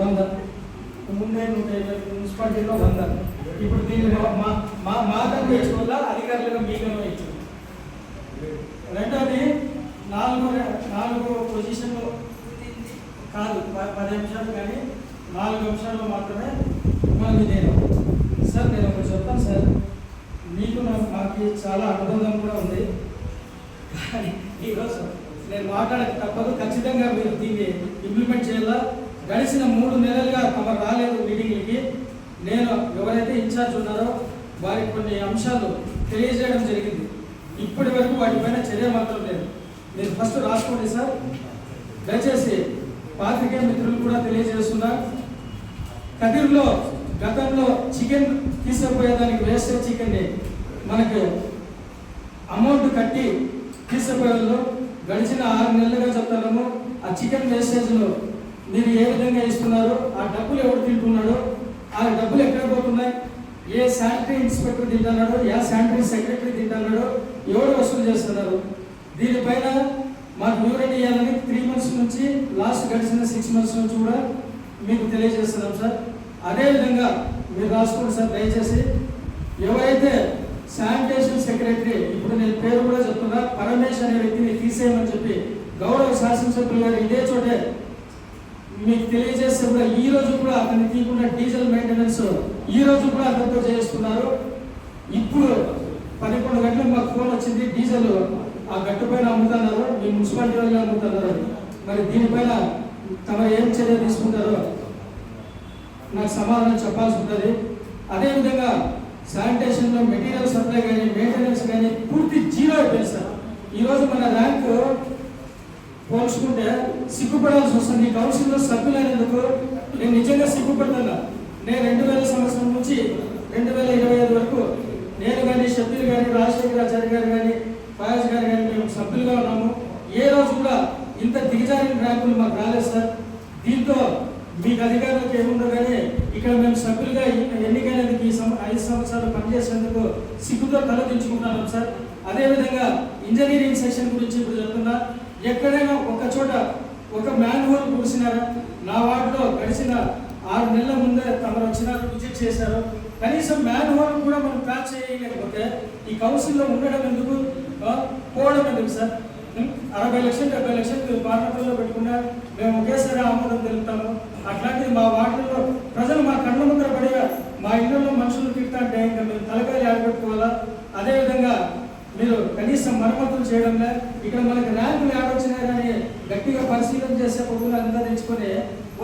వంద. ముందే నూట ఇరవై మున్సిపాలిటీలో వంద. ఇప్పుడు దీన్ని మా- మా మా మాతను ఇచ్చుకోవాలా అధికారులుగా మీకను ఇచ్చు రెండోది నాలుగు నాలుగు పొజిషన్లు కాదు పది నిమిషాలు కానీ నాలుగు నిమిషాల్లో మాత్రమే మిమ్మల్ని నేను సార్ నేను ఒకటి చెప్తాను సార్. మీకు నాకు మాకు చాలా అనుబంధం కూడా ఉంది. కానీ ఈరోజు నేను మాట్లాడక తప్పదు. ఖచ్చితంగా మీరు దీన్ని ఇంప్లిమెంట్ చేయాలా? గడిచిన మూడు నెలలుగా తమ రాలేదు మీటింగ్లకి. నేను ఎవరైతే ఇన్ఛార్జ్ ఉన్నారో వారికి కొన్ని అంశాలు తెలియజేయడం జరిగింది. ఇప్పటి వరకు వాటిపైన చర్య మాత్రం లేదు. మీరు ఫస్ట్ రాసుకోండి సార్. దయచేసి పాత్రికే మిత్రులు కూడా తెలియజేస్తున్నా. కదిర్లో గతంలో చికెన్ తీసుకుపోయేదానికి వేసే చికెన్ని మనకు అమౌంట్ కట్టి తీసుకుపోయేవాళ్ళు గడిచిన ఆరు నెలలుగా చెప్తాము ఆ చికెన్ వేస్టేజ్ను మీరు ఏ విధంగా ఇస్తున్నారు ఆ డబ్బులు ఎవరు తింటున్నాడు ఆ డబ్బులు ఎక్కడ పోతున్నాయి ఏ శానిటరీ ఇన్స్పెక్టర్ తింటున్నాడు ఏ శానిటరీ సెక్రటరీ తింటున్నాడు ఎవరు వసూలు చేస్తున్నారు? దీనిపైన మాకు వివరణ ఇవ్వాలని త్రీ మంత్స్ నుంచి లాస్ట్ గడిచిన సిక్స్ మంత్స్ నుంచి కూడా మీకు తెలియజేస్తున్నాం సార్. అదేవిధంగా మీరు రాసుకోండి సార్ దయచేసి. ఎవరైతే శానిటేషన్ సెక్రటరీ ఇప్పుడు నేను పేరు కూడా చెప్తున్నా పరమేష్ అనే వ్యక్తిని తీసేయమని చెప్పి గౌరవ శాసనసభ్యులు గారు ఇదే చోటే మీకు తెలియజేస్తే కూడా ఈ రోజు కూడా అతన్ని తీయకుండా డీజిల్ మెయింటెనెన్స్ ఈ రోజు కూడా అతనితో చేస్తున్నారు. ఇప్పుడు పదకొండు గంటలకు మాకు ఫోన్ వచ్చింది డీజిల్ ఆ గట్టు పైన అమ్ముతున్నారు మీ మున్సిపాలిటీ వాళ్ళు అమ్ముతున్నారు. మరి దీనిపైన తమ ఏం చర్య తీసుకుంటారో నాకు సమాధానం చెప్పాల్సి ఉంటుంది. అదేవిధంగా శానిటేషన్లో మెటీరియల్ సప్లై కానీ మెయింటెనెన్స్ కానీ పూర్తి జీరో అయిపోయింది సార్. ఈరోజు మన ర్యాంకు పోల్చుకుంటే సిగ్గుపడాల్సి వస్తుంది. ఈ కౌన్సిల్లో సభ్యులైనందుకు నేను నిజంగా సిగ్గుపడుతున్నా. నేను రెండు వేల సంవత్సరం నుంచి రెండు వేల ఇరవై ఐదు వరకు నేను కానీ షబ్బీర్ కానీ రాజశేఖరాచార్య గారు కానీ ఫయాజ్ గారు కానీ మేము సభ్యులుగా ఉన్నాము. ఏ రోజు కూడా ఇంత దిగజారిన ర్యాంకులు మాకు రాలేదు సార్. దీంతో మీకు అధికారులకు ఏముందో కానీ ఇక్కడ మేము సభ్యులుగా ఎన్నికైనందుకు ఈ సం- ఐదు సంవత్సరాలు పనిచేసేందుకు సిగ్గుతో తలదించుకుంటున్నాం సార్. అదేవిధంగా ఇంజనీరింగ్ సెక్షన్ గురించి ఇప్పుడు చెప్తున్నా. ఎక్కడైనా చోట ఒక మ్యాన్ హోల్ కూర్చున్నారా నా వార్డులో గడిచిన ఆరు నెలల ముందే తమరు వచ్చినారు విజిట్ చేశారు. కనీసం మ్యాన్ హోల్ కూడా మనం ప్యాచ్ చేయలేకపోతే ఈ కౌన్సిల్లో ఉండడం ఎందుకు? పోవడం ఎందుకు సార్? అరవై లక్షలు డెబ్బై లక్షలు పార్లమెంట్లో పెట్టుకున్నా మేము ఒకేసారి ఆమోదం తెలుపుతాము. అట్లాంటిది మా వార్డులో ప్రజలు మా కళ్ళ ముందర పడి మా ఇళ్ళలో మనుషులు తిడతా అంటే ఇంకా మేము తలకాయలు ఆడబెట్టుకోవాలా అదేవిధంగా మీరు కనీసం మరమ్మతులు చేయడంలే ఇక్కడ మనకి ర్యాంకులు ఆడొచ్చినాయి కానీ గట్టిగా పరిశీలన చేసే పొద్దున అంతా తెచ్చుకొని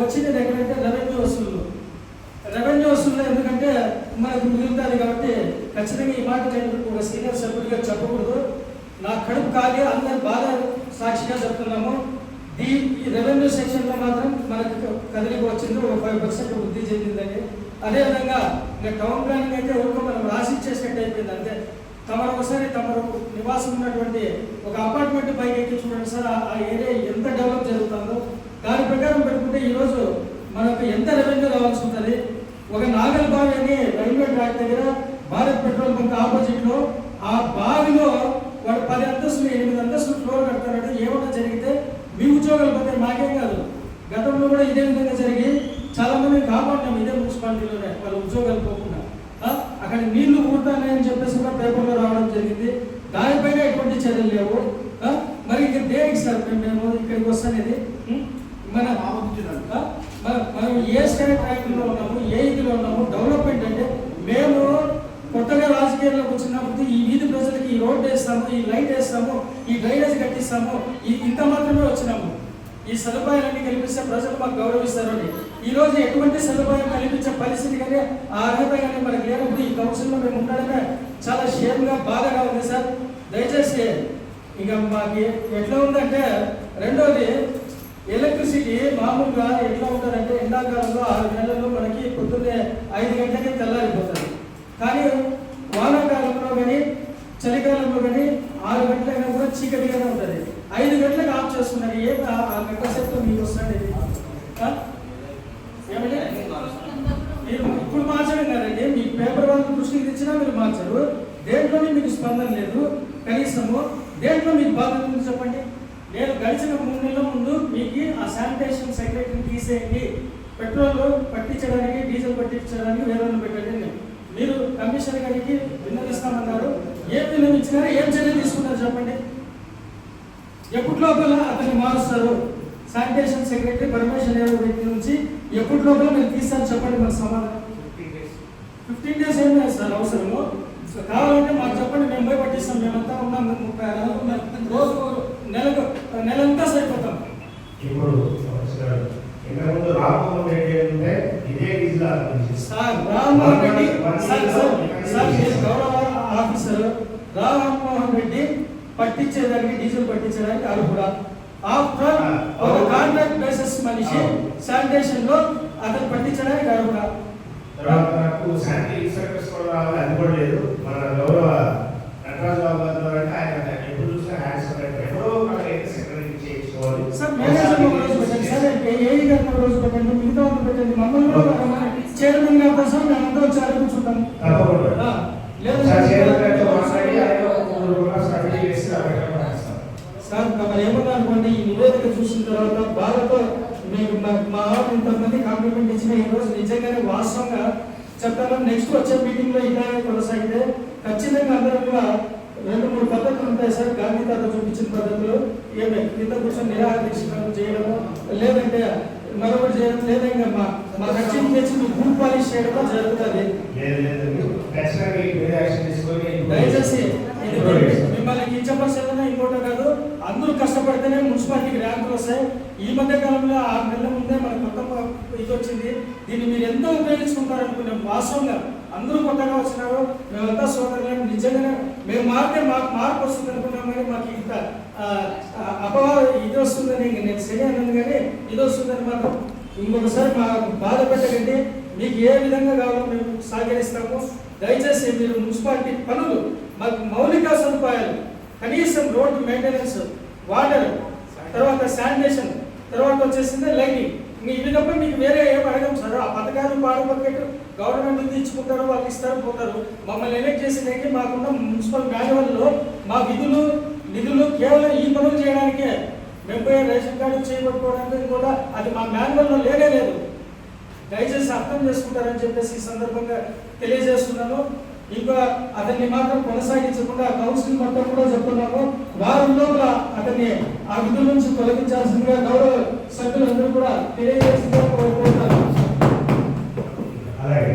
వచ్చినది ఎక్కడంటే రెవెన్యూ వసూళ్ళు రెవెన్యూ వసూళ్ళు ఎందుకంటే మనకు మిగులుతుంది కాబట్టి ఖచ్చితంగా ఈ మాట నేను ఒక సీనియర్ సభ్యుడిగా చెప్పకూడదు. నా కడుపు కాలి అందరి బాధ సాక్షిగా చెప్తున్నాము. ఈ ఈ రెవెన్యూ సెక్షన్లో మాత్రం మనకు కదిలికి వచ్చింది. ఒక ఫైవ్ పర్సెంట్ వృద్ధి చెందిందండి. అదేవిధంగా ఇంకా టౌన్ ప్లానింగ్ అయితే ఒక మనం రాసి ఇచ్చేసినట్టు అయిపోయింది. అంతే. తమరు ఒకసారి తమరు నివాసం ఉన్నటువంటి ఒక అపార్ట్మెంట్ పైకి ఎక్కి చూడండి సార్. ఆ- ఆ ఏరియా ఎంత డెవలప్ జరుగుతుందో. దాని ప్రకారం పెట్టుకుంటే ఈరోజు మనకు ఎంత రెవెన్యూ రావాల్సి ఉంటుంది? ఒక నాగల్ బావి అని ట్రాక్ దగ్గర భారత్ పెట్రోల్ బంక్ ఆపోజిట్లో ఆ బావిలో వాడు పది అంతస్తులు ఎనిమిది అంతస్తులు ఫ్లోర్ కడతాడు ఏమన్నా జరిగితే మీ ఉద్యోగాలు పోతే మాకేం కాదు. గతంలో కూడా ఇదే విధంగా జరిగి చాలా మంది కాపాడినాం ఇదే మున్సిపాలిటీలోనే వాళ్ళ ఉద్యోగాలు పోకుండా. అక్కడ నీళ్ళు ఊరుతాయని చెప్పేసి కూడా పేపర్లో రావడం జరిగింది. దానిపైన ఎటువంటి చర్యలు లేవు. మరి ఇక దేనికి సార్ మేము ఇక్కడికి వస్తానేది? మన- మనం ఏ స్టేట్ ర్యాంకులో ఉన్నాము ఏ ఇదిలో ఉన్నాము డెవలప్మెంట్ అంటే మేము కొత్తగా రాజకీయాల్లోకి వచ్చినప్పుడు ఈ వీధి ప్రజలకి ఈ రోడ్ వేస్తాము ఈ లైట్ వేస్తాము ఈ డ్రైనేజ్ కట్టిస్తాము. ఈ ఇంత మాత్రమే వచ్చినాము. ఈ సదుపాయాలన్నీ కల్పిస్తే ప్రజలు మాకు గౌరవిస్తారని. ఈ రోజు ఎటువంటి సదుపాయం కల్పించే పరిస్థితి కానీ ఆ అర్హత కానీ మనకు లేనప్పుడు ఈ కౌన్సిల్లో మేము ఉండడమే చాలా షేమ్గా బాధగా ఉంది సార్. దయచేసి ఇక మాకు ఎట్లా ఉందంటే రెండోది ఎలక్ట్రిసిటీ మామూలుగా ఎట్లా ఉంటుందంటే ఎండాకాలంలో ఆరు నెలల్లో మనకి పొద్దున్నే ఐదు గంటలకి తెల్లారిపోతుంది. కానీ వానాకాలంలో కానీ చలికాలంలో కానీ ఆరు గంటలైనా చీకటిగానే ఉంటుంది. ఐదు గంటలకు ఆఫ్ చేస్తున్నారు ఏ గంట సేపు మీకు వస్తుంది మీరు ఇప్పుడు మార్చడం కాదండి. మీ పేపర్ వాళ్ళ దృష్టికి తెచ్చినా మీరు మార్చరు. దేంట్లోనే మీకు స్పందన లేదు. కనీసము దేంట్లో మీకు బాధ్యత ఉంది చెప్పండి? నేను గడిచిన మూడు నెలల ముందు మీకు ఆ శానిటేషన్ సెక్రటరీని తీసేయండి. పెట్రోల్ పట్టించడానికి డీజిల్ పట్టించడానికి వేరే పెట్టండి మీరు కమిషనర్ గారికి విన్నవిస్తామన్నారు. ఏం విన్నవించినారో ఏం చర్య తీసుకున్నారు చెప్పండి? ఎప్పటి లోపల అతన్ని మారుస్తారు? శానిటేషన్ సెక్రటరీ పరమేశ్వర్ యాదవ్ వ్యక్తి నుంచి ఎప్పటి లోపల మీరు తీస్తారు చెప్పండి మాకు సమాధానం. ఫిఫ్టీన్ డేస్ ఏం లేదు సార్ అవసరము. సో కావాలంటే మాకు చెప్పండి మేము పోయి పట్టిస్తాం మేమంతా ఉన్నాం ముప్పై ఆరు నెలలు. రోజు నెలకు నెలంతా సరిపోతాం. ఇప్పుడు సార్, ఇంతకుముందు రామమోహన్ రెడ్డి ఉంటే ఇదే డీజిల్ ఆలోచించి sir Rammohan Reddy sir sir sir మీరు గౌరవ ఆఫీసర్ రెడ్డి పట్టించేదానికి డీజిల్ పట్టించడానికి అర్హుడా ఆఫ్టర్ ఒక కాంట్రాక్ట్ బేసిస్ మనిషి శానిటేషన్లో అతను పట్టించడానికి అర్హుడా తర్వాత నాకు శానిటరీ ఇన్స్పెక్టర్స్ కూడా రావాలి అది కూడా లేదు. మన గౌరవ నటరాజు బాబు గారు ద్వారా అంటే ఆయన ఎప్పుడు చూసినా హ్యాండ్స్ ఎప్పుడో ఒక సెక్రటరీ చేయించుకోవాలి. సార్ మేనేజర్ ఒక రోజు పెట్టండి. సార్ ఏఈ గారిని ఒక రోజు పెట్టండి మిగతా వాళ్ళు పెట్టండి. మమ్మల్ని కూడా రమ్మని. చైర్మన్ గారి కోసం మేమంతా వచ్చి కూర్చుంటాం తప్పకుండా ఆ, లేదు సార్ చైర్మన్ గారితో మాట్లాడి ఆయన ఒక మూడు రోజుల స్టడీ చేసి అక్కడ రాస్తాం సార్ తమరు ఏమన్నా అనుకోండి ఈ నివేదిక చూసిన తర్వాత బాధతో మీకు మా- మా వాళ్ళు ఇంతమంది కాంప్లిమెంట్ ఇచ్చిన ఈ రోజు నిజంగానే వాస్తవంగా చెప్తాను నెక్స్ట్ వచ్చే మీటింగ్లో ఇలాగే కొనసాగితే ఖచ్చితంగా అందరూ కూడా రెండు మూడు పద్ధతులు ఉంటాయి సార్. గాంధీ తాత చూపించిన పద్ధతులు ఏమే? కింద కూర్చొని దీక్ష చేయడము? లేదంటే మరొకటి చేయడం లేదా ఇంకా మా మా ఖర్చుని తెచ్చి మీ భూమి పాలిష్ చేయడమో జరుగుతుంది? దయచేసి మిమ్మల్ని కించపరిచేదన్నా ఇంకోటి కాదు అందరూ కష్టపడితేనే మున్సిపాలిటీకి ర్యాంకులు వస్తాయి. ఈ మధ్య కాలంలో ఆరు నెలల ముందే మన కొత్త వచ్చింది దీన్ని మీరు ఎంతో ఉపయోగించుకుంటారనుకున్నాం? వాస్తవంగా అందరూ కొత్తగా వచ్చినారు. మేమంతా సోదరులు నిజంగా మేము మారితే మాకు మార్పు వస్తుంది అనుకున్నాం కానీ మాకు ఇంత అపవా ఇది వస్తుందని నేను సరే అన్నాను కానీ ఇది వస్తుందని మాత్రం ఇంకొకసారి మా బాధ పెట్టకండి. మీకు ఏ విధంగా కావాలో మేము సహకరిస్తాము. దయచేసి మీరు మున్సిపాలిటీ పనులు మాకు మౌలిక సదుపాయాలు కనీసం రోడ్డు మెయింటెనెన్స్ వాటర్ తర్వాత శానిటేషన్ తర్వాత వచ్చేసింది లైటింగ్. ఇవి తప్ప మీకు వేరే ఏం అడగం సార్? ఆ పథకాలు పాడు గవర్నమెంట్ ఇచ్చుకుంటారు వాళ్ళు ఇస్తారు పోతారు. మమ్మల్ని ఎలక్ట్ చేసినాక మాకున్న మున్సిపల్ మాన్యువల్లో మా విధులు నిధులు కేవలం ఈ పనులు చేయడానికే. మేము పోయే రేషన్ కార్డు చేయబట్టుకోవడానికి కూడా అది మా మాన్యువల్లో లేనే లేదు. దయచేసి అర్థం చేసుకుంటారని చెప్పేసి ఈ సందర్భంగా తెలియజేస్తున్నాను. ఇంకా అతన్ని మాత్రం కొనసాగించకుండా కౌన్సిల్ మొత్తం కూడా చెప్తున్నాము. వారం లోపల అతన్ని ఆ విధుల నుంచి తొలగించాల్సిందిగా గౌరవ సభ్యులందరూ కూడా తెలియజేసిందిగా కోరుకుంటున్నాను అలాగే.